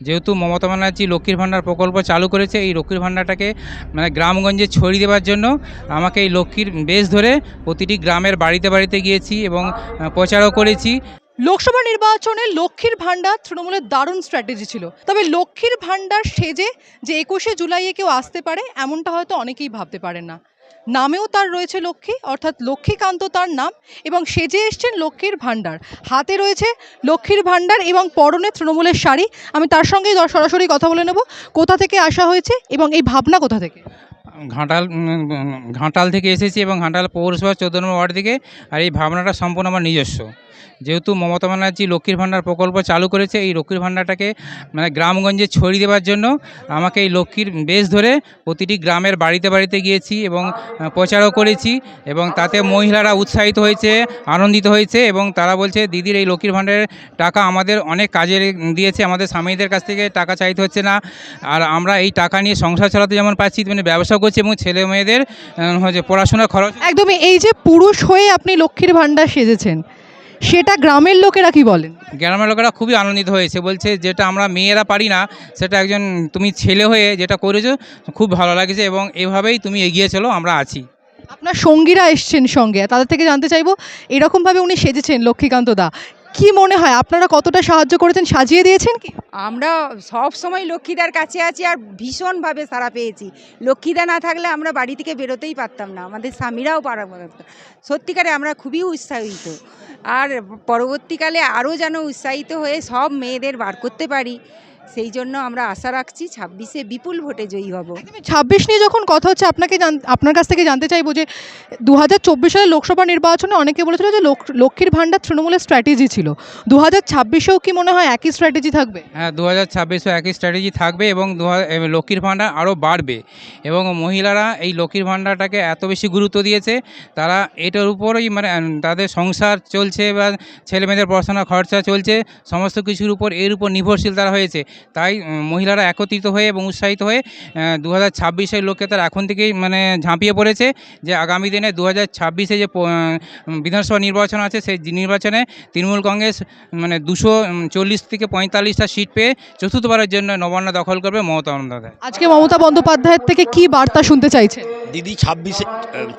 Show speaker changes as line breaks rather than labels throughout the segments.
যেহেতু মমতা ব্যানার্জি লক্ষ্মীর ভাণ্ডার প্রকল্প চালু করেছে, এই লক্ষ্মীর ভাণ্ডারটাকে মানে গ্রামগঞ্জে ছড়িয়ে দেওয়ার জন্য আমাকে এই লক্ষ্মীর বেশ ধরে প্রতিটি গ্রামের বাড়িতে বাড়িতে গিয়েছি এবং প্রচারও করেছি।
লোকসভা নির্বাচনে লক্ষ্মীর ভাণ্ডার তৃণমূলের দারুণ স্ট্র্যাটেজি ছিল। তবে লক্ষ্মীর ভাণ্ডার সেজে যে একুশে জুলাইয়ে কেউ আসতে পারে, এমনটা হয়তো অনেকেই ভাবতে পারেন না। নামেও তার রয়েছে লক্ষ্মী, অর্থাৎ লক্ষ্মীকান্ত তার নাম, এবং সেজে এসছেন লক্ষ্মীর ভাণ্ডার। হাতে রয়েছে লক্ষ্মীর ভাণ্ডার এবং পরনে তৃণমূলের শাড়ি। আমি তার সঙ্গেই সরাসরি কথা বলে নেব। কোথা থেকে আসা হয়েছে এবং এই ভাবনা কোথা থেকে?
ঘাটাল ঘাটাল থেকে এসেছি এবং ঘাটাল পৌরসভা চোদ্দ নম্বর ওয়ার্ড থেকে আর এই ভাবনাটা সম্পূর্ণ আমার নিজস্ব। যেহেতু মমতা ব্যানার্জি লক্ষ্মীর ভাণ্ডার প্রকল্প চালু করেছে, এই লক্ষ্মীর ভাণ্ডারটাকে মানে গ্রামগঞ্জে ছড়িয়ে দেওয়ার জন্য আমাকে এই লক্ষ্মীর বেশ ধরে প্রতিটি গ্রামের বাড়িতে বাড়িতে গিয়েছি এবং প্রচারও করেছি এবং তাতে মহিলারা উৎসাহিত হয়েছে, আনন্দিত হয়েছে এবং তারা বলছে, দিদির এই লক্ষ্মীর ভাণ্ডারের টাকা আমাদের অনেক কাজে দিয়েছে, আমাদের স্বামীদের কাছ থেকে টাকা চাইতে হচ্ছে না। আর আমরা এই টাকা নিয়ে সংসার চালাতে যেমন পাচ্ছি মানে ব্যবসা করছি এবং ছেলে মেয়েদের হচ্ছে পড়াশোনার খরচ
একদমই এই যে পুরুষ হয়ে আপনি লক্ষ্মীর ভাণ্ডার সেজেছেন সেটা গ্রামের লোকেরা কি বলেন?
গ্রামের লোকেরা খুবই আনন্দিত হয়েছে বলছে যেটা আমরা মেয়েরা পারি না সেটা একজন তুমি ছেলে হয়ে যেটা করেছ খুব ভালো লাগছে এবং এভাবেই তুমি এগিয়ে চলো আমরা আছি।
আপনার সঙ্গীরা এসছেন সঙ্গে তাদের থেকে জানতে চাইব এরকমভাবে উনি সেজেছেন লক্ষ্মীকান্ত দা কি মনে হয়? আপনারা কতটা সাহায্য করেছেন? সাজিয়ে দিয়েছেন কি?
আমরা সব সময় লক্ষ্মীদার কাছে আছি আর ভীষণভাবে সারা পেয়েছি। লক্ষ্মীদা না থাকলে আমরা বাড়ি থেকে বেরোতেই পারতাম না। আমাদের স্বামীরাও পারা সত্যিকারে আমরা খুবই উৎসাহিত। আর পরবর্তীকালে আরও যেন উৎসাহিত হয়ে সব মেয়েদের বার করতে পারি। সেই জন্য আমরা আশা রাখছি ছাব্বিশে বিপুল ভোটে জয়ী হব।
ছাব্বিশ নিয়ে যখন কথা হচ্ছে আপনাকে জান- আপনার কাছ থেকে জানতে চাইব যে দু হাজার চব্বিশ সালের লোকসভা নির্বাচনে অনেকে বলেছিল যে লোক- লক্ষ্মীর ভাণ্ডার তৃণমূলের স্ট্র্যাটেজি ছিল। দু হাজার ছাব্বিশেও কি মনে হয় একই স্ট্র্যাটেজি থাকবে?
হ্যাঁ দু হাজার ছাব্বিশও একই স্ট্র্যাটেজি থাকবে এবং দু হাজার- লক্ষ্মীর ভাণ্ডার আরও বাড়বে এবং মহিলারা এই লক্ষ্মীর ভাণ্ডারটাকে এত বেশি গুরুত্ব দিয়েছে তারা এটার উপরেই মানে তাদের সংসার চলছে বা ছেলে মেয়েদের পড়াশোনার খরচা চলছে সমস্ত কিছুর উপর এর উপর নির্ভরশীল তারা হয়েছে। তাই মহিলারা একত্রিত হয়ে এবং উৎসাহিত হয়ে দু হাজার ছাব্বিশের লক্ষ্যে তারা এখন থেকেই মানে ঝাঁপিয়ে পড়েছে যে আগামী দিনে দু হাজার ছাব্বিশে যে বিধানসভা নির্বাচন আছে সেই নির্বাচনে তৃণমূল কংগ্রেস মানে দুশো চল্লিশ থেকে পঁয়তাল্লিশটা সিট পেয়ে চতুর্থবারের জন্য নবান্ন দখল করবে মমতা বন্দ্যোপাধ্যায়।
আজকে মমতা বন্দ্যোপাধ্যায়ের থেকে কি বার্তা শুনতে চাইছে?
দিদি ছাব্বিশে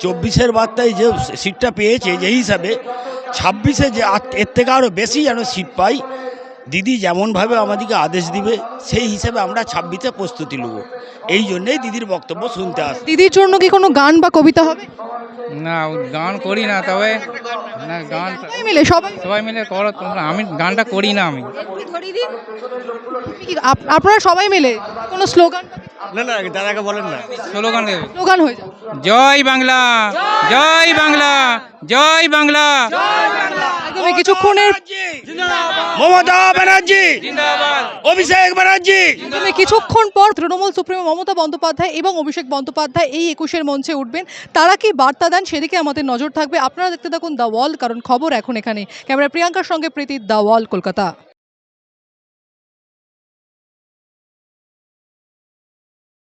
চব্বিশের বার্তায় যে সিটটা পেয়েছে যে হিসাবে ছাব্বিশে যে এর থেকে আরও বেশি যেন সিট পাই দিদি যেমনভাবে আমাদেরকে আদেশ দিবে সেই হিসেবে আমরা ছাব্বিশে প্রস্তুতি নেব। এই জন্যেই দিদির বক্তব্য শুনতে আস
দিদির জন্য কি কোনো গান বা কবিতা হবে?
না গান করি না তবে না গান
সবাই মিলে সবাই
সবাই মিলে করো তোমরা আমি গানটা করি না আমি।
আপনারা সবাই মিলে কোনো স্লোগান
না না দাদাকে বলেন না।
স্লোগান
স্লোগান হয়ে যাবে।
জয় বাংলা জয় বাংলা। জয় বাংলা।
একদমই কিছুক্ষণের
মমতা ব্যানার্জি। অভিষেক ব্যানার্জি।
কিছুক্ষণ পর তৃণমূল সুপ্রিমো মমতা বন্দ্যোপাধ্যায় এবং অভিষেক বন্দ্যোপাধ্যায় এই একুশের মঞ্চে উঠবেন। তারা কি বার্তা দেন? সেদিকে আমাদের নজর থাকবে। আপনারা দেখতে থাকুন দ্য ওয়াল কারণ খবর এখন এখানে। ক্যামেরা প্রিয়াঙ্কার সঙ্গে প্রীতি দ্য ওয়াল কলকাতা।